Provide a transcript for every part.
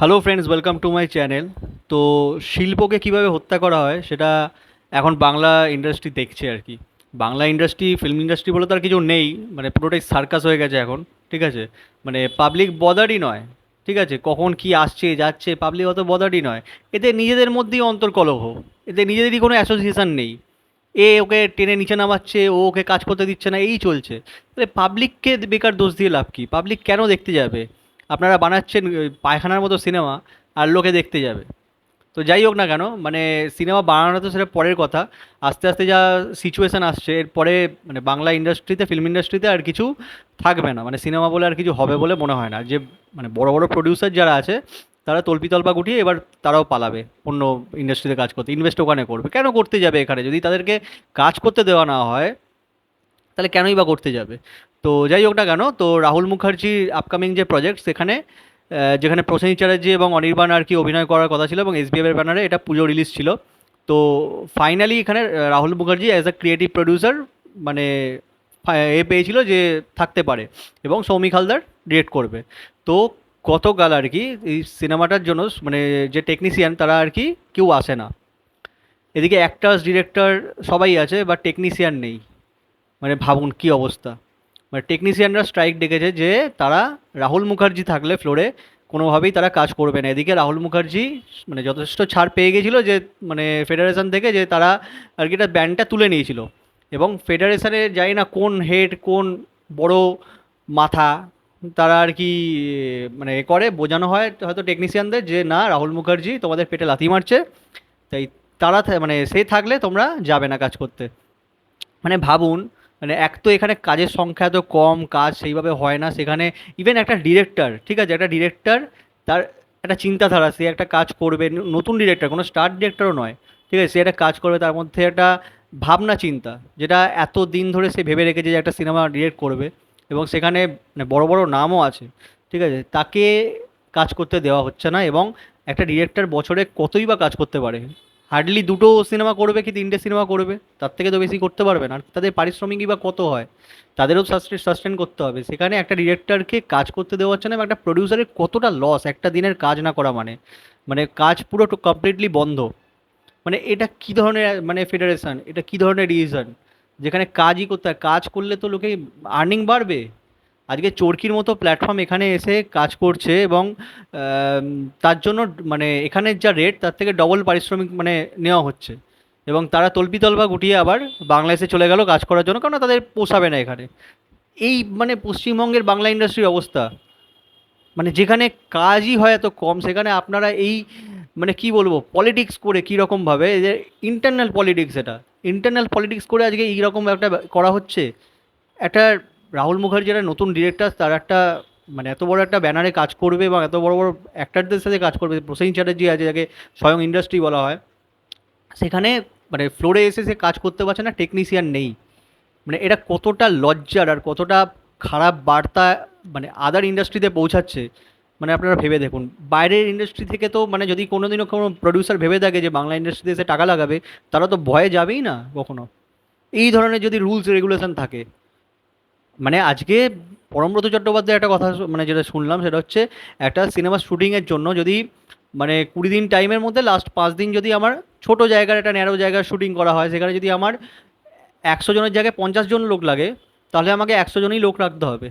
Hello friends welcome to my channel তো শিল্পকে কীভাবে হত্যা করা হয় সেটা এখন বাংলা ইন্ডাস্ট্রি দেখছে আর কি। বাংলা ইন্ডাস্ট্রি ফিল্ম ইন্ডাস্ট্রি বলে তো আর কিছু নেই মানে পুরোটাই সার্কাস হয়ে গেছে এখন, ঠিক আছে? মানে পাবলিক বদারই নয়, ঠিক আছে? কখন কি আসছে, যাচ্ছে পাবলিক অত বদারই নয়। এতে নিজেদের মধ্যেই অন্তর্কলহ এতে নিজেদেরই কোনো অ্যাসোসিয়েশন নেই। এ ওকে টেনে নিচে নামাচ্ছে, ও ওকে কাজ করতে দিচ্ছে না, এই চলছে। তাহলে পাবলিককে বেকার দোষ দিয়ে লাভ কি? পাবলিক কেন দেখতে যাবে? আপনারা বানাচ্ছেন পায়খানার মতো সিনেমা, আর লোকে দেখতে যাবে। তো যাই হোক না কেন মানে সিনেমা বানানো তো সেটা পরের কথা। আস্তে আস্তে যা সিচুয়েশান আসছে এরপরে মানে বাংলা ইন্ডাস্ট্রিতে ফিল্ম ইন্ডাস্ট্রিতে আর কিছু থাকবে না। মানে সিনেমা বলে আর কিছু হবে বলে মনে হয় না। যে মানে বড় বড় প্রডিউসার যারা আছে, তারা তল্পি তল্পা গুটিয়ে এবার তারাও পালাবে অন্য ইন্ডাস্ট্রিতে কাজ করতে। ইনভেস্ট ওখানে করবে। কেন করতে যাবে এখানে? যদি তাদেরকে কাজ করতে দেওয়া না হয়, তাহলে কেনই বা করতে যাবে? তো যাই হোক না কেন, তো রাহুল মুখার্জির আপকামিং যে প্রজেক্ট সেখানে যেখানে প্রসেনজিৎ চ্যাটার্জি এবং অনির্বাণ আর কি অভিনয় করার কথা ছিল এবং এসবিএফের ব্যানারে এটা পুজো রিলিজ ছিল। তো ফাইনালি এখানে Rahul Mukherjee as a creative producer মানে এ পেয়েছিল যে থাকতে পারে এবং সৌমিক হালদার ডিরেক্ট করবে। তো গতকাল আর কি এই সিনেমাটার জন্য মানে যে টেকনিশিয়ান তারা আর কি কেউ আসে না। এদিকে অ্যাক্টার্স ডিরেক্টর সবাই আছে বা টেকনিশিয়ান নেই। মানে ভাবুন কি অবস্থা। মানে টেকনিশিয়ানরা স্ট্রাইক ডেকেছে যে তারা রাহুল মুখার্জি থাকলে ফ্লোরে কোনোভাবেই তারা কাজ করবে না। এদিকে রাহুল মুখার্জি মানে যথেষ্ট ছাড় পেয়ে গেছিল যে মানে ফেডারেশন থেকে যে তারা আর কি এটা ব্যান্ডটা তুলে নিয়েছিল। এবং ফেডারেশনে জানি না কোন হেড কোন বড় মাথা তারা আর কি মানে এ করে। বোঝানো হয় হয়তো টেকনিশিয়ানদের যে না, রাহুল মুখার্জি তোমাদের পেটে লাথি মারছে, তাই তারা মানে সে থাকলে তোমরা যাবে না কাজ করতে। মানে ভাবুন মানে এক তো এখানে কাজের সংখ্যা এত কম, কাজ সেইভাবে হয় না। সেখানে ইভেন একটা ডিরেক্টর ঠিক আছে? একটা ডিরেক্টর তার একটা চিন্তাধারা, সে একটা কাজ করবে, নতুন ডিরেক্টর কোনো স্টার ডিরেক্টরও নয়, ঠিক আছে? সে একটা কাজ করবে, তার মধ্যে একটা ভাবনা চিন্তা, যেটা এত দিন ধরে সে ভেবে রেখেছে যে একটা সিনেমা ডিরেক্ট করবে এবং সেখানে মানে বড় বড় নামও আছে, ঠিক আছে? তাকে কাজ করতে দেওয়া হচ্ছে না এবং একটা ডিরেক্টর বছরে কতই বা কাজ করতে পারে? হার্ডলি দুটো সিনেমা করবে কি তিনটে সিনেমা করবে, তার থেকে তো বেশি করতে পারবে না। আর তাদের পারিশ্রমিকই বা কত হয়, তাদেরও সাস্টেন করতে হবে। সেখানে একটা ডিরেক্টরকে কাজ করতে দেওয়া হচ্ছে না একটা প্রডিউসারের কতটা লস একটা দিনের কাজ না করা মানে। মানে কাজ পুরো কমপ্লিটলি বন্ধ। মানে এটা কী ধরনের মানে ফেডারেশন এটা কী ধরনের ডিসিশন যেখানে কাজই করতে হয়। কাজ করলে তো লোকে আর্নিং বাড়বে। আজকে চরকির মতো প্ল্যাটফর্ম এখানে এসে কাজ করছে এবং তার জন্য মানে এখানের যা রেট তার থেকে ডবল পারিশ্রমিক মানে নেওয়া হচ্ছে। এবং তারা তল্পি তলবা গুটিয়ে আবার বাংলাদেশে চলে গেল কাজ করার জন্য কারণ তাদের পোষাবে না এখানে। এই মানে পশ্চিমবঙ্গের বাংলা ইন্ডাস্ট্রির অবস্থা। মানে যেখানে কাজই হয় এত কম, সেখানে আপনারা এই মানে কি বলব পলিটিক্স করে কী রকমভাবে যে ইন্টারনাল পলিটিক্স এটা। ইন্টারনাল পলিটিক্স করে আজকে এইরকম একটা করা হচ্ছে। একটা রাহুল মুখার্জি একটা নতুন ডিরেক্টর তার একটা মানে এত বড় একটা ব্যানারে কাজ করবে বা এত বড় বড় অ্যাক্টারদের সাথে কাজ করবে, প্রসেন চ্যাটার্জি আছে যাকে স্বয়ং ইন্ডাস্ট্রি বলা হয়, সেখানে মানে ফ্লোরে এসে সে কাজ করতে পারছে না টেকনিশিয়ান নেই। মানে এটা কতটা লজ্জার আর কতটা খারাপ বার্তা মানে আদার ইন্ডাস্ট্রিতে পৌঁছাচ্ছে মানে আপনারা ভেবে দেখুন। বাইরের ইন্ডাস্ট্রি থেকে তো মানে যদি কোনোদিনও কোনো প্রডিউসার ভেবে থাকে যে বাংলা ইন্ডাস্ট্রিতে এসে টাকা লাগাবে, তারা তো ভয়ে যাবেই না কখনো। এই ধরনের যদি রুলস রেগুলেশন থাকে মানে আজকে পরমব্রত চট্টোপাধ্যায় একটা কথা মানে যেটা শুনলাম, সেটা হচ্ছে একটা সিনেমা শুটিংয়ের জন্য যদি মানে কুড়ি দিন টাইমের মধ্যে লাস্ট পাঁচ দিন যদি আমার ছোট জায়গার একটা ন্যারো জায়গার শুটিং করা হয়, সেখানে যদি আমার একশো জনের জায়গায় পঞ্চাশ জন লোক লাগে, তাহলে আমাকে একশো জনই লোক রাখতে হবে।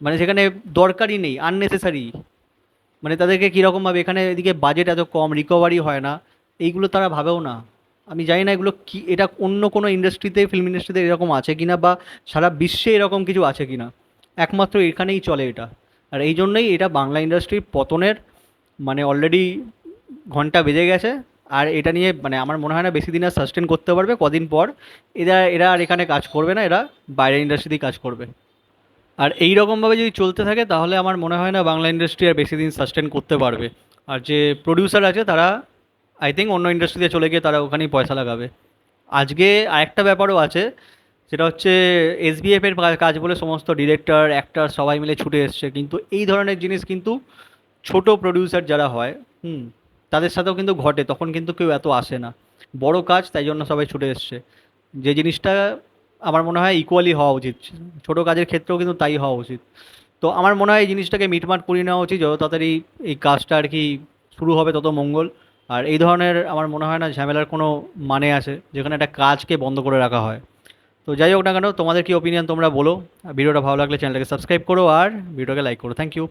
মানে সেখানে দরকারই নেই আননেসেসারি মানে তাদেরকে কীরকমভাবে, এখানে এদিকে বাজেট এত কম রিকভারি হয় না, এইগুলো তারা ভাবেও না। আমি জানি না এগুলো কি, এটা অন্য কোনো ইন্ডাস্ট্রিতে ফিল্ম ইন্ডাস্ট্রিতে এরকম আছে কিনা বা সারা বিশ্বে এরকম কিছু আছে কিনা। একমাত্র এখানেই চলে এটা। আর এই জন্যই এটা বাংলা ইন্ডাস্ট্রির পতনের মানে অলরেডি ঘণ্টা বেজে গেছে। আর এটা নিয়ে মানে আমার মনে হয় না বেশি দিন আর সাস্টেন করতে পারবে। কদিন পর এরা এরা আর এখানে কাজ করবে না, এরা বাইরের ইন্ডাস্ট্রিতেই কাজ করবে। আর এই রকমভাবে যদি চলতে থাকে তাহলে আমার মনে হয় না বাংলা ইন্ডাস্ট্রি আর বেশি দিন সাস্টেন করতে পারবে। আর যে প্রডিউসার আছে তারা আই থিঙ্ক অন্য ইন্ডাস্ট্রিতে চলে গিয়ে তারা ওখানেই পয়সা লাগাবে। আজকে আরেকটা ব্যাপারও আছে, সেটা হচ্ছে এসবিএফের কাজ বলে সমস্ত ডিরেক্টর অ্যাক্টার সবাই মিলে ছুটে এসছে। কিন্তু এই ধরনের জিনিস কিন্তু ছোট প্রডিউসার যারা হয়, হুম, তাদের সাথেও কিন্তু ঘটে, তখন কিন্তু কেউ এত আসে না। বড় কাজ, তাই জন্য সবাই ছুটে এসছে। যে জিনিসটা আমার মনে হয় ইকুয়ালি হওয়া উচিত। ছোট কাজের ক্ষেত্রেও কিন্তু তাই হওয়া উচিত। তো আমার মনে হয় এই জিনিসটাকে মিটমাট করিয়ে নেওয়া উচিত, যত তাড়াতাড়ি এই কাজটা আর কি শুরু হবে, তত মঙ্গল। আর এই ধরনের আমার মনে হয় না ঝামেলার কোনো মানে আছে, যেখানে একটা কাজকে বন্ধ করে রাখা হয়। তো যাই হোক না কেন, তোমাদের কী ওপিনিয়ন তোমরা বলো। ভিডিওটা ভালো লাগলে চ্যানেলটাকে সাবস্ক্রাইব করো আর ভিডিওকে লাইক করো। Thank you